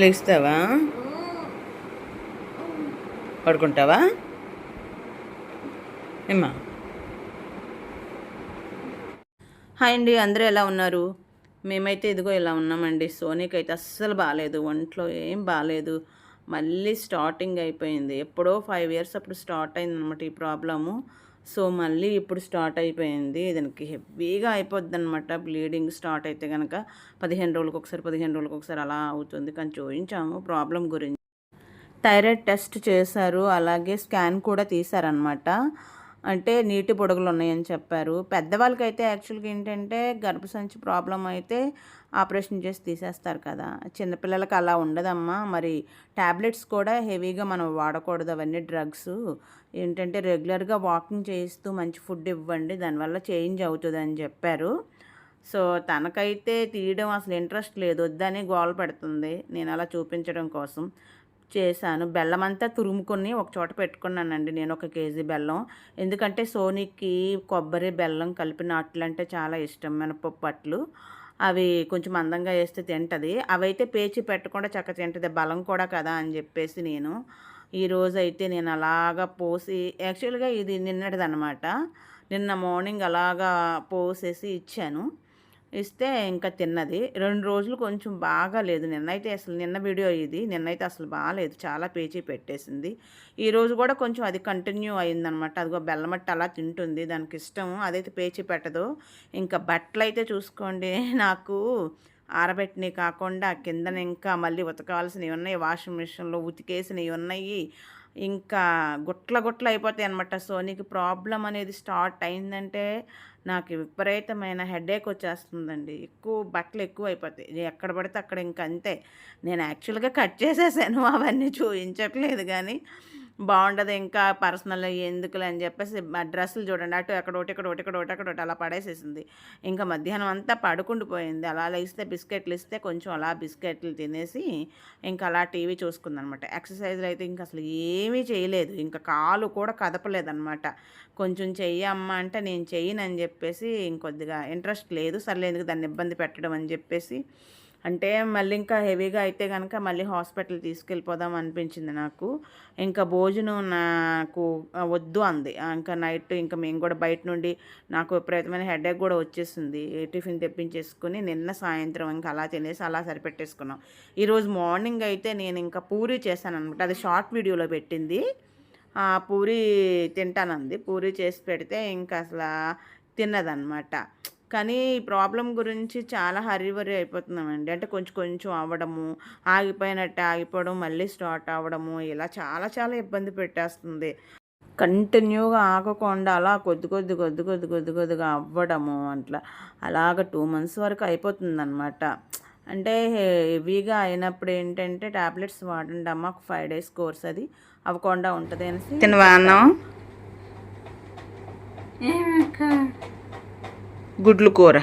లేస్తావా? పడుకుంటావా? ఏమా హాయ్ అండి అందరూ ఎలా ఉన్నారు? మేమైతే ఇదిగో ఇలా ఉన్నామండి. సోనీకి అయితే అస్సలు బాగాలేదు ఒంట్లో ఏం బాగాలేదు మళ్ళీ స్టార్టింగ్ అయిపోయింది. ఎప్పుడో ఫైవ్ ఇయర్స్ అప్పుడు స్టార్ట్ అయింది అనమాట ఈ ప్రాబ్లము సో మళ్ళీ ఇప్పుడు స్టార్ట్ అయిపోయింది. దానికి హెవీగా అయిపోద్ది అనమాట బ్లీడింగ్ స్టార్ట్ అయితే కనుక పదిహేను రోజులకు ఒకసారి పదిహేను రోజులకు ఒకసారి అలా అవుతుంది. కానీ చూపించాము ప్రాబ్లం గురించి. థైరాయిడ్ టెస్ట్ చేశారు. అలాగే స్కాన్ కూడా తీశారనమాట అంటే నీటి పొడుగులు ఉన్నాయని చెప్పారు. పెద్దవాళ్ళకైతే యాక్చువల్గా ఏంటంటే గర్భసంచి ప్రాబ్లం అయితే ఆపరేషన్ చేసి తీసేస్తారు కదా. చిన్నపిల్లలకి అలా ఉండదమ్మా. మరి ట్యాబ్లెట్స్ కూడా హెవీగా మనం వాడకూడదు. అవన్నీ డ్రగ్స్. ఏంటంటే రెగ్యులర్గా వాకింగ్ చేయిస్తూ మంచి ఫుడ్ ఇవ్వండి. దానివల్ల చేంజ్ అవుతుంది అని చెప్పారు. సో తనకైతే తీయడం అసలు ఇంట్రెస్ట్ లేదు. వద్దని గోల పెడుతుంది. నేను అలా చూపించడం కోసం. చేశాను. బెల్లం అంతా తురుముకొని ఒక చోట పెట్టుకున్నానండి నేను ఒక కేజీ బెల్లం. ఎందుకంటే సోనీకి కొబ్బరి బెల్లం కలిపిన అట్లు అంటే చాలా ఇష్టం మినపప్పు అట్లు అవి కొంచెం అందంగా వేస్తే తింటుంది. అవైతే పేచి పెట్టకుండా చక్క తింటుంది. బలం కూడా కదా అని చెప్పేసి నేను ఈరోజు అయితే నేను అలాగా పోసి యాక్చువల్గా ఇది నిన్నటిదనమాట నిన్న మార్నింగ్ అలాగా పోసేసి ఇచ్చాను. ఇస్తే ఇంకా తిన్నది. రెండు రోజులు కొంచెం బాగా లేదు. నిన్నైతే అసలు నిన్న వీడియో ఇది. నిన్నైతే అసలు బాగాలేదు చాలా పేచీ పెట్టేసింది. ఈరోజు కూడా కొంచెం అది కంటిన్యూ అయిందనమాట. అదిగో బెల్లమట్టి అలా తింటుంది. దానికి ఇష్టం. అదైతే పేచీ పెట్టదు. ఇంకా బట్టలు అయితే చూసుకోండి. నాకు ఆరబెట్టినవి కాకుండా కిందన ఇంకా మళ్ళీ ఉతకాల్సినవి ఉన్నాయి. వాషింగ్ మిషన్లో ఉతికేసినవి ఉన్నాయి. ఇంకా గుట్ల గుట్ల అయిపోతాయి అనమాట సో నీకు ప్రాబ్లం అనేది స్టార్ట్ అయిందంటే నాకు విపరీతమైన హెడేక్ వచ్చేస్తుందండి. ఎక్కువ బట్టలు ఎక్కువ అయిపోతాయి. ఎక్కడ పడితే అక్కడ ఇంకంతే అంతే. నేను యాక్చువల్గా కట్ చేసేసాను. అవన్నీ చూపించట్లేదు కానీ బాగుండదు ఇంకా పర్సనల్ ఎందుకులే అని చెప్పేసి డ్రెస్సులు చూడండి. అటు ఎక్కడ ఒకటి ఇక్కడ ఒకటి ఇక్కడ ఒకటి అక్కడ ఒకటి అలా పడేసేసింది. ఇంకా మధ్యాహ్నం అంతా పడుకుండి పోయింది. అలా ఇస్తే బిస్కెట్లు ఇస్తే కొంచెం అలా బిస్కెట్లు తినేసి ఇంకా అలా టీవీ చూసుకుందనమాట. ఎక్సర్సైజ్లు అయితే ఇంకా అసలు ఏమీ చేయలేదు. ఇంకా కాలు కూడా కదపలేదనమాట. కొంచెం చెయ్యమ్మా అంటే నేను చెయ్యనని చెప్పేసి ఇంకొద్దిగా ఇంట్రెస్ట్ లేదు. సర్లేదు దాన్ని ఇబ్బంది పెట్టడం అని చెప్పేసి అంటే మళ్ళీ ఇంకా హెవీగా అయితే కనుక మళ్ళీ హాస్పిటల్ తీసుకెళ్ళిపోదాం అనిపించింది నాకు. ఇంకా భోజనం నాకు వద్దు అంది. ఇంకా నైట్ ఇంకా మేము కూడా బయట నుండి నాకు విపరీతమైన హెడేక్ కూడా వచ్చేసింది. టిఫిన్ తెప్పించేసుకుని నిన్న సాయంత్రం ఇంకా అలా తినేసి అలా సరిపెట్టేసుకున్నాం. ఈరోజు మార్నింగ్ అయితే నేను ఇంకా పూరి చేశాను అనమాట అది షార్ట్ వీడియోలో పెట్టింది. పూరి తింటానంది. పూరి చేసి పెడితే ఇంకా అసలు తిన్నదనమాట కానీ ఈ ప్రాబ్లం గురించి చాలా హరివరి అయిపోతున్నామండి. అంటే కొంచెం కొంచెం అవ్వడము ఆగిపోయినట్టు ఆగిపోవడం మళ్ళీ స్టార్ట్ అవ్వడము ఇలా చాలా చాలా ఇబ్బంది పెట్టేస్తుంది. కంటిన్యూగా ఆగకుండా అలా కొద్ది కొద్ది కొద్ది కొద్ది కొద్ది కొద్దిగా అవ్వడము అట్లా అలాగ టూ మంత్స్ వరకు అయిపోతుందన్నమాట. అంటే హెవీగా అయినప్పుడు ఏంటంటే ట్యాబ్లెట్స్ వాడండి అమ్మ ఒక ఫైవ్ డేస్ కోర్స్ అది అవ్వకుండా ఉంటుంది అనేసి తినవా అన్నం? గుడ్లు కూర.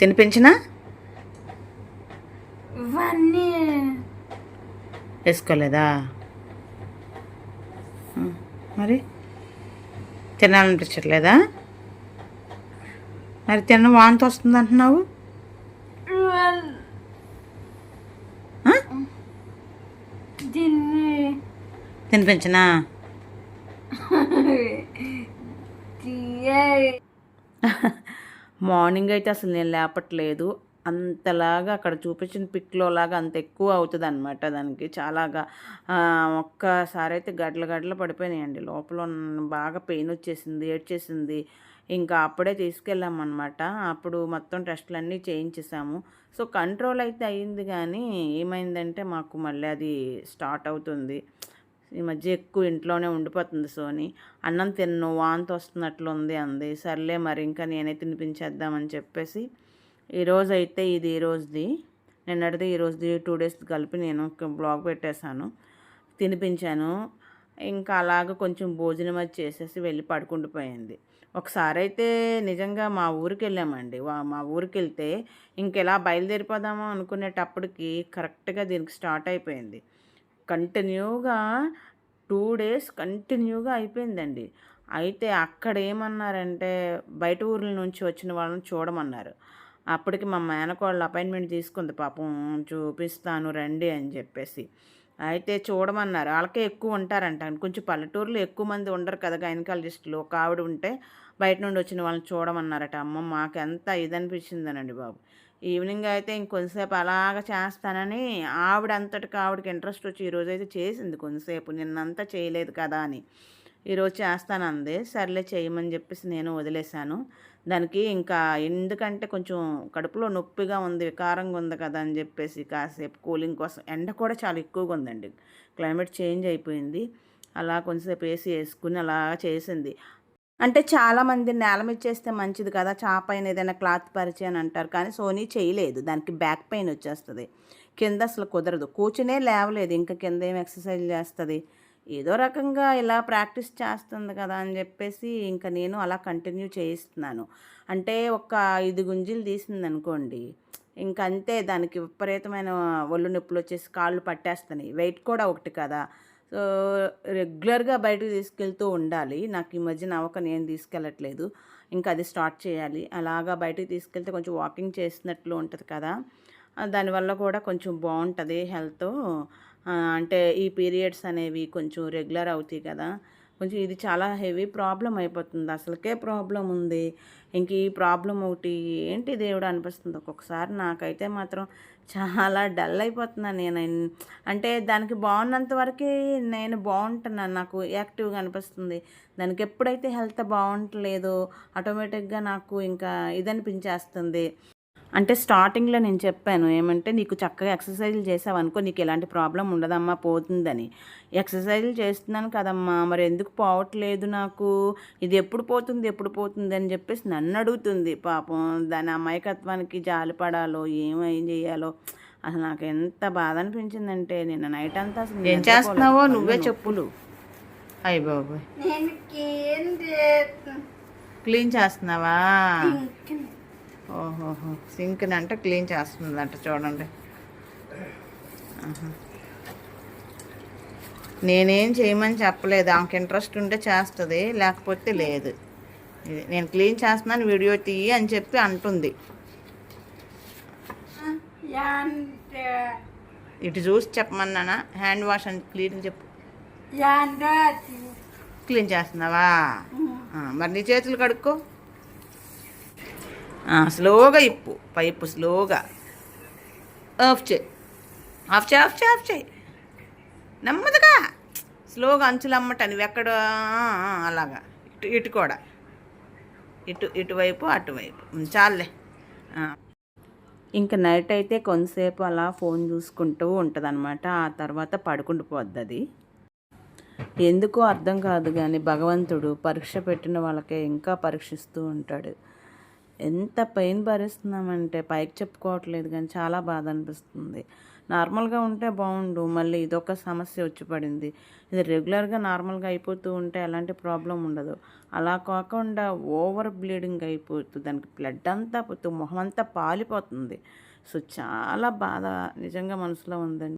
తినిపించినా? వేసుకోలేదా? మరి? తినాలనిపించట్లేదా? మరి తిన్న వాంతి వస్తుంది అంటున్నావు? తినిపించనా? మార్నింగ్ అయితే అసలు నేను లేపట్లేదు. అంతలాగా అక్కడ చూపించిన పిక్లో లాగా అంత ఎక్కువ అవుతుంది అనమాట దానికి. చాలాగా ఒక్కసారి అయితే గడ్డలు గడ్డలు పడిపోయినాయండి. లోపల ఉన్న- బాగా పెయిన్ వచ్చేసింది ఏడ్చేసింది. ఇంకా అప్పుడే తీసుకెళ్ళామన్నమాట. అప్పుడు మొత్తం టెస్టులన్నీ చేయించేసాము. సో కంట్రోల్ అయితే అయ్యింది కానీ ఏమైందంటే మాకు మళ్ళీ అది స్టార్ట్ అవుతుంది. ఈ మధ్య ఎక్కువ ఇంట్లోనే ఉండిపోతుంది సోని. అన్నం తిన్ను వాంతి వస్తున్నట్లు ఉంది అంది. సర్లే మరి ఇంకా నేనే తినిపించేద్దామని చెప్పేసి ఈరోజు అయితే ఇది ఈరోజుది నిన్నటిది ఈరోజుది టూ డేస్ కలిపి నేను బ్లాగ్ పెట్టేశాను. తినిపించాను. ఇంకా అలాగ కొంచెం భోజనం అది చేసేసి వెళ్ళి పడుకుండిపోయింది ఒకసారి అయితే నిజంగా మా ఊరికి వెళ్ళామండి. వా- మా ఊరికి వెళ్తే ఇంకెలా బయలుదేరిపోదామో అనుకునేటప్పటికి కరెక్ట్గా దీనికి స్టార్ట్ అయిపోయింది. కంటిన్యూగా టూ డేస్ కంటిన్యూగా అయిపోయిందండి. అయితే అక్కడ ఏమన్నారంటే బయట ఊర్ల నుంచి వచ్చిన వాళ్ళని చూడమన్నారు. అప్పటికి మా మేనకోళ్ళు అపాయింట్మెంట్ తీసుకుంది పాపం చూపిస్తాను రండి అని చెప్పేసి. అయితే చూడమన్నారు. వాళ్ళకే ఎక్కువ ఉంటారంట. కొంచెం పల్లెటూరులో ఎక్కువ మంది ఉండరు కదా గైనకాలజిస్టులు. ఒక ఆవిడ ఉంటే బయట నుండి వచ్చిన వాళ్ళని చూడమన్నారట. అమ్మ మాకు ఎంత ఇదనిపించిందనండి బాబు. ఈవినింగ్ అయితే ఇంకొంతసేపు అలాగ చేస్తానని ఆవిడ అంతటికి ఆవిడకి ఇంట్రెస్ట్ వచ్చి ఈరోజు అయితే చేసింది కొంతసేపు నిన్నంతా చేయలేదు కదా అని. ఈరోజు చేస్తానంది సర్లే చేయమని చెప్పేసి నేను వదిలేశాను. దానికి ఇంకా ఎందుకంటే కొంచెం కడుపులో నొప్పిగా ఉంది వికారంగా ఉంది కదా అని చెప్పేసి కాసేపు కూలింగ్ కోసం ఎండ కూడా చాలా ఎక్కువగా ఉందండి. క్లైమేట్ చేంజ్ అయిపోయింది. అలా కొంచెంసేపు వేసి వేసుకుని అలా చేసింది. అంటే చాలామంది నేల మీద చేస్తే మంచిది కదా చాపైన ఏదైనా క్లాత్ పరిచి అని అంటారు. కానీ సోనీ చేయలేదు. దానికి బ్యాక్ పెయిన్ వచ్చేస్తుంది. కింద అసలు కుదరదు. కూర్చునే లేవలేదు. ఇంకా కింద ఏం ఎక్సర్సైజ్ చేస్తుంది? ఏదో రకంగా ఇలా ప్రాక్టీస్ చేస్తుంది కదా అని చెప్పేసి ఇంకా నేను అలా కంటిన్యూ చేయిస్తున్నాను. అంటే ఒక ఐదు గుంజీలు తీసింది అనుకోండి ఇంకంతే దానికి విపరీతమైన ఒళ్ళు నొప్పులు వచ్చేసి కాళ్ళు పట్టేస్తున్నాయి. వెయిట్ కూడా ఒకటి కదా. సో రెగ్యులర్గా బయటకు తీసుకెళ్తూ ఉండాలి. నాకు ఈ మధ్య నవ్వక నేను తీసుకెళ్ళట్లేదు. ఇంకా అది స్టార్ట్ చేయాలి. అలాగా బయటకు తీసుకెళ్తే కొంచెం వాకింగ్ చేసినట్లు ఉంటుంది కదా. దానివల్ల కూడా కొంచెం బాగుంటుంది హెల్త్. అంటే ఈ పీరియడ్స్ అనేవి కొంచెం రెగ్యులర్ అవుతాయి కదా. కొంచెం ఇది చాలా హెవీ ప్రాబ్లం అయిపోతుంది. అసలుకే ప్రాబ్లం ఉంది. ఇంక ఈ ప్రాబ్లం ఒకటి ఏంటి దేవుడు అనిపిస్తుంది? ఒక్కొక్కసారి నాకైతే మాత్రం చాలా డల్ అయిపోతున్నాను నేను. అంటే దానికి బాగున్నంత వరకే నేను బాగుంటున్నాను నాకు యాక్టివ్గా అనిపిస్తుంది. దానికి ఎప్పుడైతే హెల్త్ బాగుంటలేదో ఆటోమేటిక్గా నాకు ఇంకా ఇది అనిపించేస్తుంది అంటే స్టార్టింగ్లో నేను చెప్పాను ఏమంటే నీకు చక్కగా ఎక్సర్సైజులు చేసావు అనుకో నీకు ఎలాంటి ప్రాబ్లం ఉండదమ్మా పోతుందని. ఎక్సర్సైజులు చేస్తున్నాను కదమ్మా మరి ఎందుకు పోవట్లేదు నాకు? ఇది ఎప్పుడు పోతుంది ఎప్పుడు పోతుంది అని చెప్పేసి నన్ను అడుగుతుంది. పాపం దాని అమాయకత్వానికి జాలిపడాలో ఏమేం చేయాలో అసలు నాకు ఎంత బాధ అనిపించిందంటే నిన్న నైట్ అంతా అసలు ఏం చేస్తున్నావో నువ్వే చెప్పులు. అయ్యి బాబు క్లీన్ చేస్తున్నావా? ఓహోహో సింక్ని అంటే క్లీన్ చేస్తుందంట చూడండి. నేనేం చేయమని చెప్పలేదు. ఆమెకు ఇంట్రెస్ట్ ఉంటే చేస్తుంది లేకపోతే లేదు. నేను క్లీన్ చేస్తున్నాను వీడియో తీయి అని చెప్పి అంటుంది. ఇటు చూసి చెప్పమన్నానా? హ్యాండ్ వాష్ అని క్లీన్ చెప్పు. క్లీన్ చేస్తున్నావా? మరి నీ చేతులు కడుక్కో. స్లోగా ఇప్పు. పైపు స్లోగా. ఆఫ్ చేయి. ఆఫ్ చేయి ఆఫ్ చేయి ఆఫ్ చేయి. నెమ్మదిగా. స్లోగా అంచులు అమ్మట నువ్వు ఎక్కడ అలాగా. ఇటు ఇటు కూడా. ఇటు ఇటువైపు అటువైపు చాలే ఇంకా నైట్ అయితే కొంతసేపు అలా ఫోన్ చూసుకుంటూ ఉంటుంది అనమాట ఆ తర్వాత పడుకుండిపోద్ది అది. ఎందుకో అర్థం కాదు కానీ భగవంతుడు పరీక్ష పెట్టిన వాళ్ళకే ఇంకా పరీక్షిస్తూ ఉంటాడు. ఎంత పెయిన్ భరిస్తున్నామంటే పైకి చెప్పుకోవట్లేదు కానీ చాలా బాధ అనిపిస్తుంది. నార్మల్గా ఉంటే బాగుండు మళ్ళీ ఇదొక సమస్య వచ్చి పడింది. ఇది రెగ్యులర్గా నార్మల్గా అయిపోతూ ఉంటే ఎలాంటి ప్రాబ్లం ఉండదు. అలా కాకుండా ఓవర్ బ్లీడింగ్ అయిపోతుంది దానికి బ్లడ్ అంతా పోతూ మొహం అంతా పాలిపోతుంది. సో చాలా బాధ నిజంగా మనసులో ఉందండి.